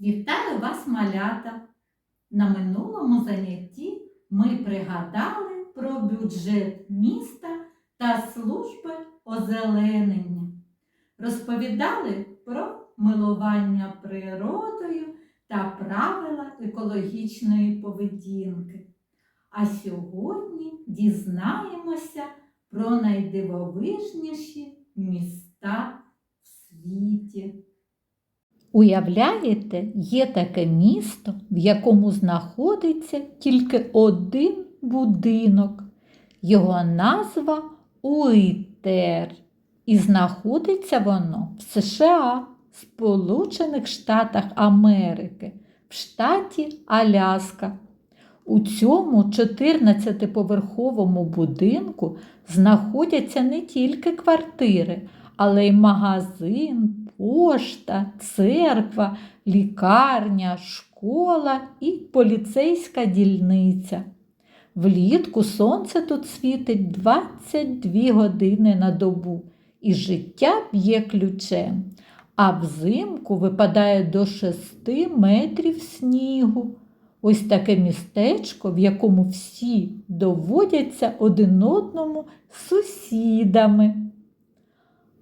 Вітаю вас, малята! На минулому занятті ми пригадали про бюджет міста та служби озеленення. Розповідали про милування природою та правила екологічної поведінки. А сьогодні дізнаємося про найдивовижніші міста в світі. Уявляєте, є таке місто, в якому знаходиться тільки один будинок. Його назва Уітер. І знаходиться воно в США, Сполучених Штатах Америки, в штаті Аляска. У цьому 14-поверховому будинку знаходяться не тільки квартири, але й магазин, пошта, церква, лікарня, школа і поліцейська дільниця. Влітку сонце тут світить 22 години на добу, і життя б'є ключем, а взимку випадає до 6 метрів снігу. Ось таке містечко, в якому всі доводяться один одному сусідами.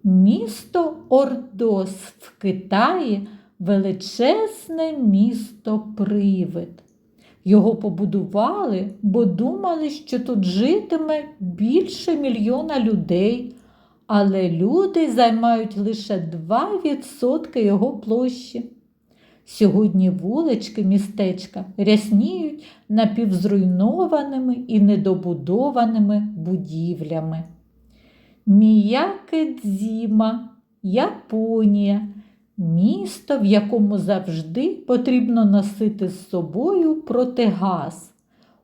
Місто Ордос в Китаї величезне місто Привид. Його побудували, бо думали, що тут житиме більше мільйона людей, але люди займають лише 2% його площі. Сьогодні вулички містечка рясніють напівзруйнованими і недобудованими будівлями. Міякедзіма, Японія місто, в якому завжди потрібно носити з собою протигаз.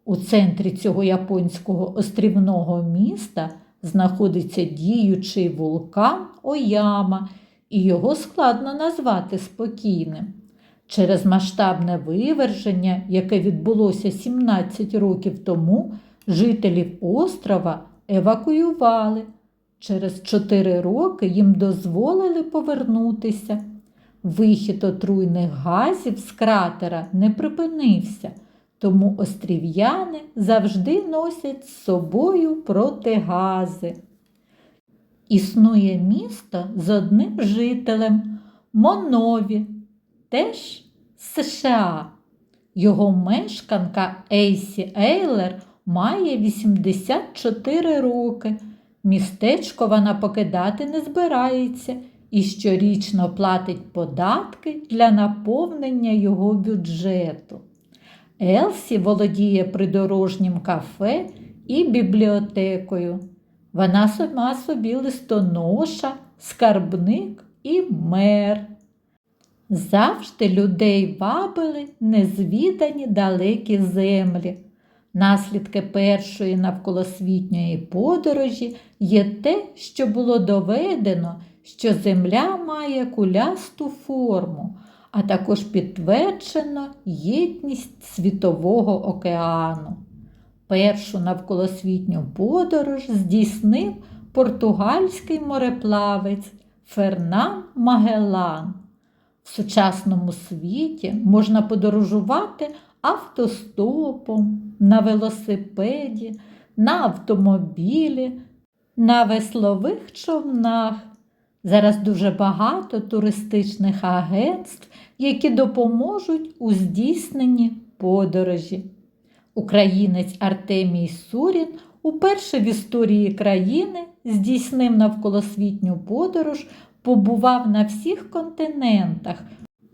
У центрі цього японського острівного міста знаходиться діючий вулкан Ояма, і його складно назвати спокійним. Через масштабне виверження, яке відбулося 17 років тому, жителів острова евакуювали. Через 4 роки їм дозволили повернутися. Вихід отруйних газів з кратера не припинився, тому острів'яни завжди носять з собою протигази. Існує місто з одним жителем Монові, теж США. Його мешканка Ейсі Ейлер має 84 роки. Містечко вона покидати не збирається і щорічно платить податки для наповнення його бюджету. Елсі володіє придорожнім кафе і бібліотекою. Вона сама собі листоноша, скарбник і мер. Завжди людей вабили незвідані далекі землі. Наслідки першої навколосвітньої подорожі є те, що було доведено, що Земля має кулясту форму, а також підтверджено єдність Світового океану. Першу навколосвітню подорож здійснив португальський мореплавець Фернан Магелан. В сучасному світі можна подорожувати автостопом, на велосипеді, на автомобілі, на веслових човнах. Зараз дуже багато туристичних агентств, які допоможуть у здійсненні подорожі. Українець Артемій Сурін уперше в історії країни здійснив навколосвітню подорож, побував на всіх континентах,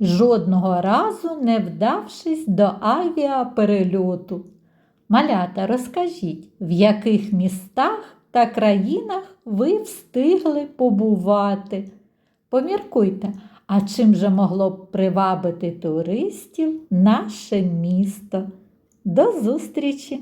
жодного разу не вдавшись до авіаперельоту. Малята, розкажіть, в яких містах та країнах ви встигли побувати? Поміркуйте, а чим же могло б привабити туристів наше місто? До зустрічі!